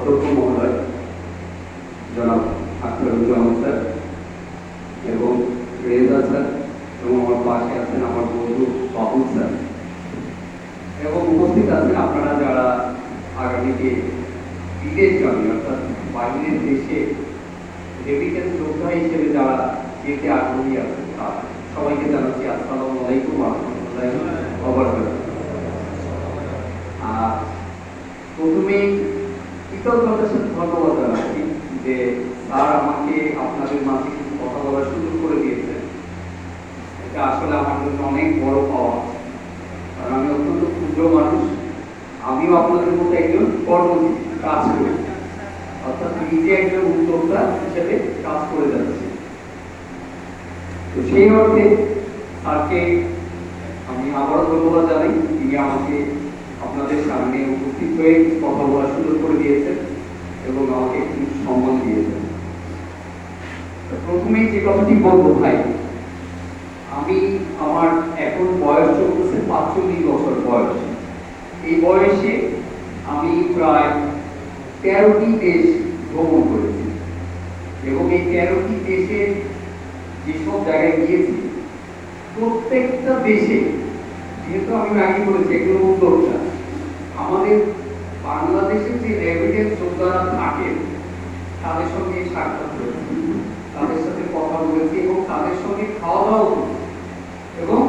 অধ্যক্ষ মহোদয়, জনাব আখতারুজ্জামান স্যার এবং রেজা স্যার এবং আমার পাশে আছেন আমার বন্ধু বাবুল স্যার। এবং উপস্থিত আছেন আপনারা যারা আগামীতে বিদেশ যাবেন, অর্থাৎ বাইরের দেশে রেমিটেন্স যোদ্ধা হিসেবে যারা যেতে আগ্রহী আছেন তারা সবাইকে জানাচ্ছি আসসালামু আলাইকুম রহমতুল্লাহ প্রথমেই কৃতজ্ঞতার সাথে ধন্যবাদ যে স্যার আমাকে আপনাদের মাঝে কথা বলার সুযোগ করে দিয়েছেন। এটা আসলে আমার জন্য অনেক বড় পাওয়া। কারণ আমি অত্যন্ত ক্ষুদ্র মানুষ। আমিও আপনাদের মতো একজন কর্মজীবী কাজ করি। অর্থাৎ নিজে একজন উদ্যোক্তা হিসেবে কাজ করে যাচ্ছি। তো সেই অর্থে স্যারকে আমি আবারও ধন্যবাদ জানাই। তিনি আমাকে আপনাদের সামনে উপস্থিত হয়ে কথা বলার সুযোগ করে দিয়েছেন এবং আমাকে একটু সম্মান দিয়েছেন। তো প্রথমেই যে কথাটি বলব ভাই, আমি আমার এখন বয়স চলতেছে পাঁচচল্লিশ বছর বয়স। এই বয়সে আমি প্রায় তেরোটি দেশ ভ্রমণ করেছি এবং এই তেরোটি দেশে যেসব জায়গায় গিয়েছি, প্রত্যেকটা দেশে, যেহেতু আমি আগে বলেছি একজন উদ্যোক্তা আমাদের বাংলাদেশের যে রেভিডেন্স যোদ্ধারা থাকেন তাদের সঙ্গে সাক্ষাৎ করেছি, তাদের সাথে কথা বলেছি এবং তাদের সঙ্গে খাওয়া দাওয়া করেছি। এবং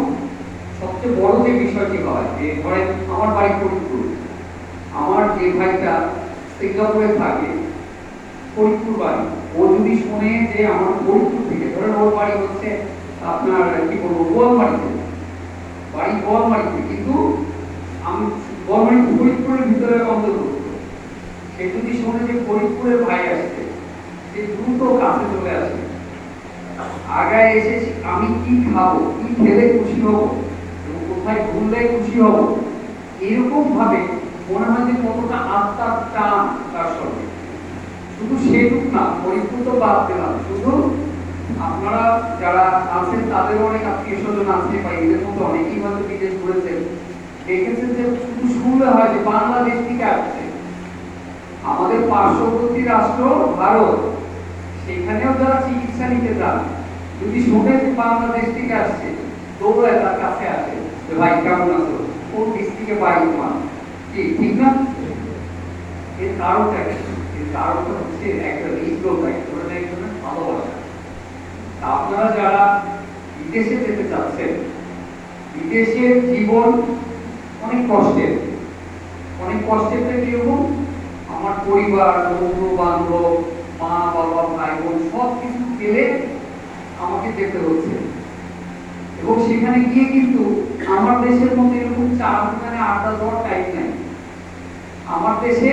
সবচেয়ে বড় যে বিষয়টি হয়, যে ধরেন আমার বাড়ি ফরিদপুর, আমার যে ভাইটা সিঙ্গাপুরে থাকে, ফরিদপুর বাড়ি, ও যদি শোনে যে আমার ফরিদপুর থেকে, ধরেন ওর বাড়ি হচ্ছে আপনার, কি বলব গোয়ালমারিতে বাড়ি গোয়ালমারিতে কিন্তু আমি গোয়ালমারি ফরিদপুরের ভিতরে সে যদি যে ফরিদপুরের ভাই আসছে দ্রুত কাছে চলে আসে। আগায় এসে আমি কি খাব? কি খেলে খুশি হব? কোথায় ঘুরলে খুশি হব? এরকম ভাবে মনে হয় যে কতটা আত্মার টান তার সঙ্গে। শুধু সেটুক না, ফরিদপুর তো বাদ দিলাম। শুধু আপনারা যারা আছেন, তাদের অনেক আত্মীয় স্বজন আছে বা এদের মধ্যে অনেকেই হয়তো বিদেশ ঘুরেছেন। দেখেছেন যে শুধু শুনলে হয় যে বাংলাদেশ থেকে আসছে। আমাদের পার্শ্ববর্তী রাষ্ট্র ভারত, সেখানেও যারা চিকিৎসা নিতে যান, যদি শোনে যে বাংলাদেশ থেকে আসছে দৌড়ায় তার কাছে আসে যে, ভাই, কেমন আছো? কোন ডিস্ট্রিক্টে বাড়ি তোমার? ঠিক না? এর কারণটা এর কারণটা হচ্ছে একটা হৃদরোগ এক ধরনের এক ভালোবাসা। আপনারা যারা বিদেশে যেতে চাচ্ছেন, বিদেশের জীবন অনেক কষ্টের অনেক কষ্টের কীরকম আমার পরিবার বন্ধু বান্ধব মা বাবা ভাই বোন সব কিছু ফেলে আমাকে যেতে হচ্ছে। এবং সেখানে গিয়ে কিন্তু আমার দেশের মধ্যে এরকম চার দোকানে আড্ডা দেওয়ার টাইম নাই। আমার দেশে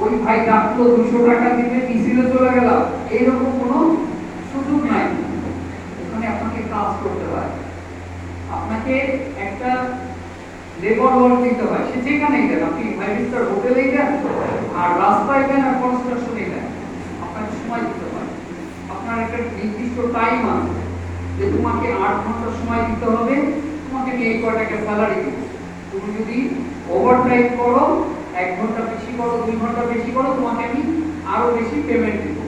ওই ভাই ডাকলো দুশো টাকা দিলে মিছিলে চলে গেলাম। এইরকম কোনো সুযোগ নাই ওখানে আপনাকে কাজ করতে হয় আপনাকে একটা লেবার হয়। সে যেখানেই দেন আপনি ফাইভ হোটেলেই দেন আর রাস্তায় দেন আর কনস্ট্রাকশনেই দেন আপনাকে সময় দিতে হয়। আপনার একটা নির্দিষ্ট টাইম আছে যে তোমাকে আট ঘণ্টা সময় দিতে হবে। তোমাকে এই কয় স্যালারি দিব? তুমি যদি ওভার করো, এক ঘণ্টা বেশি করো, দুই ঘণ্টা বেশি করো, তোমাকে আমি আরও বেশি পেমেন্ট দিব।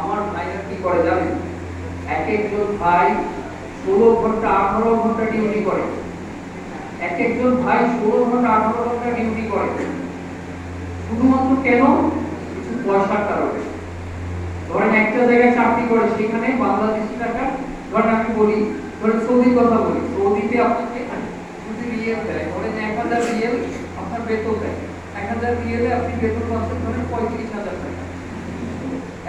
আমার ভাইরা কি করে জানেন? এক একজন ভাই ষোলো ঘণ্টা, আঠারো ঘণ্টা ডিউটি করে। এক একজন ভাই ষোলো ঘণ্টা আঠারো ঘণ্টা ডিউটি করে। শুধুমাত্র কেন? কিছু পয়সার কারণে। ধরেন একটা জায়গায় চাকরি করে, সেখানে বাংলাদেশি টাকা। ধরেন আমি বলি, ধরেন সৌদির কথা বলি, সৌদিতে আপনাকে যদি রিয়েল দেয়। ধরেন এক হাজার রিয়েল আপনার বেতন দেয়। এক হাজার রিয়েলে আপনি বেতন পাচ্ছেন ধরেন পঁয়ত্রিশ হাজার টাকা।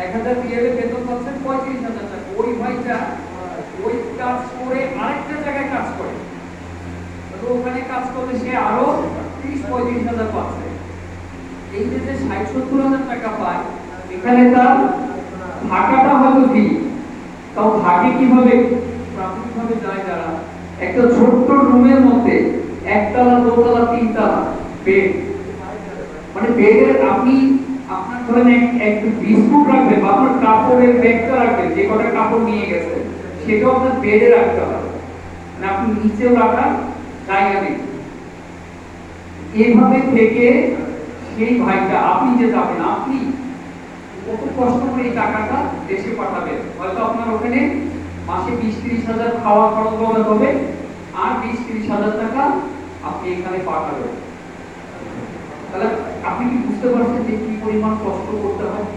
এক হাজার রিয়েলে বেতন পাচ্ছেন পঁয়ত্রিশ হাজার টাকা। ওই ভাইটা, ওই কাজ করে আরেকটা জায়গায় কাজ করে। তো ওখানে কাজ করলে সে আরও ত্রিশ পঁয়ত্রিশ হাজার পাচ্ছে। এই যে যে ষাট সত্তর হাজার টাকা পায়, এখানে তার থাকাটা হয়তো ফ্রি তাও থাকে কীভাবে প্রাথমিকভাবে যায় যারা একটা ছোট্ট রুমের মধ্যে একতলা, দোতলা, তিনতলা বেড মানে বেডের আপনি আপনার ধরেন এক বিস্কুট রাখবেন বা আপনার কাপড়ের ব্যাগটা রাখবেন, যে কটা কাপড় নিয়ে গেছেন সেটাও আপনার বেডে রাখতে হবে। মানে আপনি নিচেও রাখার এইভাবে থেকে সেই ভাইটা, আপনি যে যাবেন, আপনি কত কষ্ট করে এই টাকাটা দেশে পাঠাবেন? হয়তো আপনার ওখানে মাসে বিশ ত্রিশ হাজার খাওয়া খরচ বন্ধ হবে, আর বিশ ত্রিশ হাজার টাকা আপনি এখানে পাঠাবেন। তাহলে আপনি কি বুঝতে পারছেন যে কি পরিমাণ কষ্ট করতে হয়?